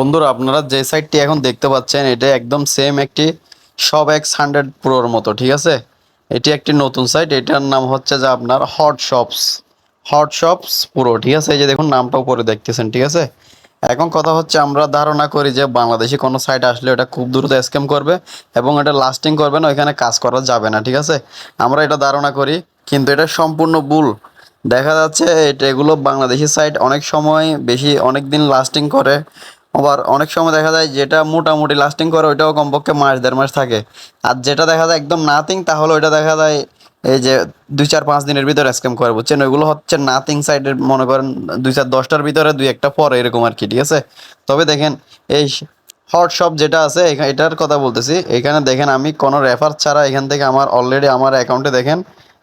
বন্ধুরা, আপনারা যে সাইটটি এখন দেখতে পাচ্ছেন, এটা একদম সেম একটি সব এক্স হান্ড্রেড প্রোর মতো, ঠিক আছে? এটি একটি নতুন সাইট এটার নাম হচ্ছে যে আপনার হট শপস হট শপস পুরো ঠিক আছে? এই যে দেখুন নামটাও পরে দেখতেছেন, ঠিক আছে? এখন কথা হচ্ছে, আমরা ধারণা করি যে বাংলাদেশি কোনো সাইট আসলে এটা খুব দ্রুত স্ক্যাম করবে এবং এটা লাস্টিং করবে না, ওইখানে কাজ করা যাবে না, ঠিক আছে? আমরা এটা ধারণা করি, কিন্তু এটা সম্পূর্ণ ভুল। দেখা যাচ্ছে, এটা এগুলো বাংলাদেশি সাইট অনেক সময় বেশি অনেক দিন লাস্টিং করে। আবার অনেক সময় দেখা যায় যেটা মোটামুটি লাস্টিং করে, ওইটাও কমপক্ষে মাস, দেড় মাস থাকে। আর যেটা দেখা যায় একদম নাথিং তাহলে ওইটা দেখা যায় এই যে দুই চার পাঁচ দিনের ভিতরে স্ক্যাম করে, বুঝছেন? ওইগুলো হচ্ছে নাথিং সাইডের মনে করেন, দুই চার দশটার ভিতরে, দুই একটা পরে এরকম আর কি, ঠিক আছে? তবে দেখেন, এই হট শপ যেটা আছে এটার কথা বলতেছি। এখানে দেখেন, আমি কোনো রেফার ছাড়া এখান থেকে আমার অলরেডি আমার অ্যাকাউন্টে দেখেন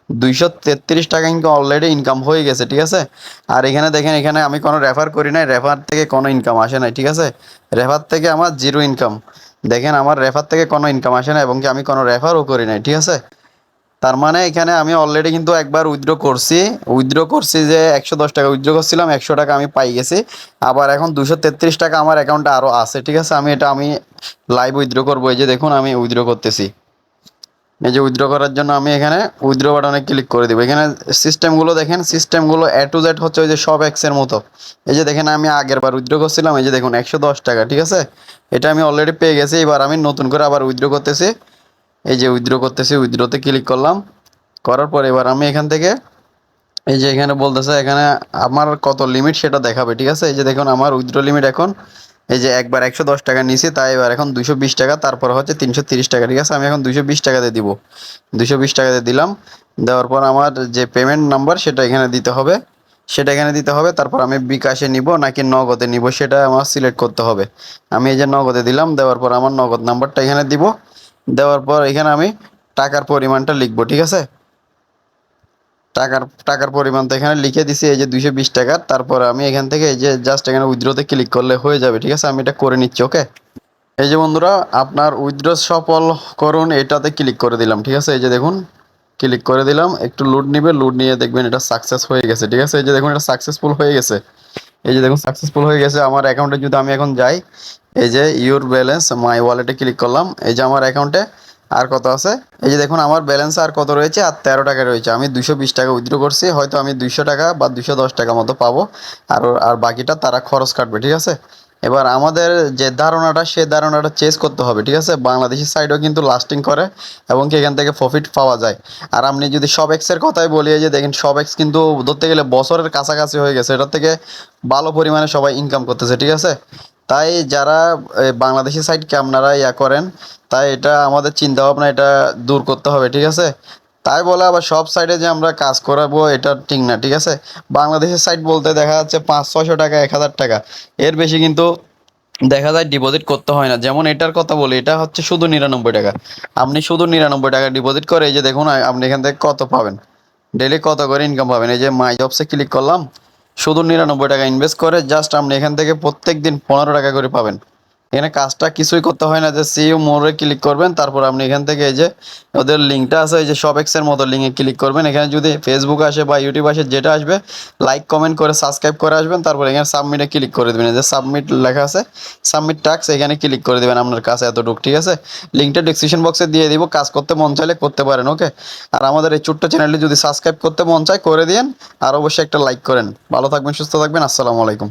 দুইশো তেত্রিশ টাকা ইনকাম অলরেডি ইনকাম হয়ে গেছে, ঠিক আছে? আর এখানে দেখেন, এখানে আমি কোনো রেফার করি নাই রেফার থেকে কোনো ইনকাম আসে নাই, ঠিক আছে? রেফার থেকে আমার জিরো ইনকাম দেখেন, আমার রেফার থেকে কোনো ইনকাম আসে না এবং কি আমি কোনো রেফারও করি নাই, ঠিক আছে? তার মানে এখানে আমি অলরেডি কিন্তু একবার উইথড্র করছি। উইথড্র করছি যে একশো দশ টাকা উইথড্র করছিলাম, একশো টাকা আমি পাই গেছি। আবার এখন দুশো তেত্রিশ টাকা আমার অ্যাকাউন্টে আরও আছে, ঠিক আছে? আমি এটা আমি লাইভ উইথড্র করব, এই যে দেখুন, আমি উইথড্র করতেছি। এই যে উইথড্র করার জন্য আমি এখানে উইথড্র বাটনে ক্লিক করে দিব। এখানে সিস্টেমগুলো দেখেন সিস্টেমগুলো এ টু জেড হচ্ছে ওই যে সব এক্সের মতো। এই যে দেখেন আমি আগের বার উইথড্র করছিলাম, এই যে দেখুন একশো দশ টাকা, ঠিক আছে? এটা আমি অলরেডি পেয়ে গেছি, এবার আমি নতুন করে আবার উইথড্র করতেছি। এই যে উইথড্র করতেছি উইথড্রতে ক্লিক করলাম। করার পর এবার আমি এখান থেকে, এই যে এখানে বলতেছে, এখানে আমার কত লিমিট সেটা দেখাবে, ঠিক আছে? এই যে দেখুন আমার উইথড্র লিমিট এখন এই যে একবার একশো দশ টাকা নিয়েছি, তাই এবার এখন দুশো বিশ টাকা, তারপর হচ্ছে তিনশো তিরিশ টাকা। ঠিক আছে, আমি এখন দুশো বিশ টাকাতে দিব। দুশো বিশ টাকাতে দিলাম। দেওয়ার পর আমার যে পেমেন্ট নাম্বার সেটা এখানে দিতে হবে। সেটা এখানে দিতে হবে, তারপর আমি বিকাশে নিব নাকি নগদে নিব, সেটা আমার সিলেক্ট করতে হবে। আমি এই যে নগদে দিলাম, দেওয়ার পর আমার নগদ নাম্বারটা এখানে দিব। দেওয়ার পর এখানে আমি টাকার পরিমাণটা লিখব, ঠিক আছে? টাকার টাকার পরিমাণ তো এখানে লিখে দিছি, এই যে দুইশো বিশ টাকার তারপর আমি এখান থেকে এই যে জাস্ট এখানে উইথড্রোতে ক্লিক করলে হয়ে যাবে, ঠিক আছে? আমি এটা করে নিচ্ছি ওকে এই যে বন্ধুরা, আপনার উইথড্র সফল করুন, এটাতে ক্লিক করে দিলাম, ঠিক আছে? এই যে দেখুন ক্লিক করে দিলাম, একটু লুড নিবে লুড নিয়ে দেখবেন এটা সাকসেস হয়ে গেছে, ঠিক আছে? এই যে দেখুন, এটা সাকসেসফুল হয়ে গেছে। এই যে দেখুন সাকসেসফুল হয়ে গেছে, আমার অ্যাকাউন্টে যদি আমি এখন যাই, এই যে ইউর ব্যালেন্স মাই ওয়ালেটে ক্লিক করলাম, এই যে আমার অ্যাকাউন্টে আর কত আছে? এই যে দেখুন, আমার ব্যালেন্স আর কত রয়েছে? আর তেরো টাকা রয়েছে। আমি দুশো বিশ টাকা উইথড্র করছি। হয়তো আমি দুইশো টাকা বা দুশো দশ টাকা মতো পাবো। আর আর বাকিটা তারা খরচ কাটবে, ঠিক আছে? এবার আমাদের যে ধারণাটা, সে ধারণাটা চেঞ্জ করতে হবে, ঠিক আছে? বাংলাদেশি সাইডও কিন্তু লাস্টিং করে এবং কি এখান থেকে প্রফিট পাওয়া যায়। আর আপনি যদি সব এক্সের কথাই বলি যে দেখেন সব এক্স কিন্তু ধরতে গেলে বছরের কাছাকাছি হয়ে গেছে। এটার থেকে ভালো পরিমাণে সবাই ইনকাম করতেছে, ঠিক আছে? তাই যারা বাংলাদেশি সাইডকে আপনারা ইয়া করেন, তাই এটা আমাদের চিন্তা ভাবনা এটা দূর করতে হবে, ঠিক আছে? তাই বলে আবার সব সাইডে যে আমরা কাজ করাবো, এটা ঠিক না, ঠিক আছে? বাংলাদেশের সাইট বলতে দেখা যাচ্ছে পাঁচ, ছয়শো টাকা, এক হাজার টাকা। এর বেশি কিন্তু দেখা যায় ডিপোজিট করতে হয় না। যেমন এটার কথা বলি, এটা হচ্ছে শুধু নিরানব্বই টাকা। আপনি শুধু নিরানব্বই টাকা ডিপোজিট করে, এই যে দেখুন আপনি এখান থেকে কত পাবেন? ডেলি কত করে ইনকাম পাবেন? এই যে মাই জবসে ক্লিক করলাম শুধু নিরানব্বই টাকা ইনভেস্ট করে জাস্ট আপনি এখান থেকে প্রত্যেক দিন পনেরো টাকা করে পাবেন। এখানে কাজটা কিছুই করতে হয় না যে সিইউ মোড়ে ক্লিক করবেন, তারপর আপনি এখান থেকে এই যে ওদের লিঙ্কটা আছে, এই যে সব এক্সের মতো লিঙ্কে ক্লিক করবেন। এখানে যদি ফেসবুক আসে বা ইউটিউব আসে, যেটা আসবে লাইক কমেন্ট করে সাবস্ক্রাইব করে আসবেন, তারপর এখানে সাবমিটে ক্লিক করে দেবেন। যে সাবমিট লেখা আছে সাবমিট টাক্স এখানে ক্লিক করে দেবেন আপনার কাছে এতটুকু, ঠিক আছে? লিঙ্কটা ডিসক্রিপশন বক্সে দিয়ে দিব, কাজ করতে মন চাইলে করতে পারেন ওকে আর আমাদের এই ছোট্ট চ্যানেলটি যদি সাবস্ক্রাইব করতে মন চায়, করে দিন আর অবশ্যই একটা লাইক করেন। ভালো থাকবেন, সুস্থ থাকবেন, আসসালামু আলাইকুম।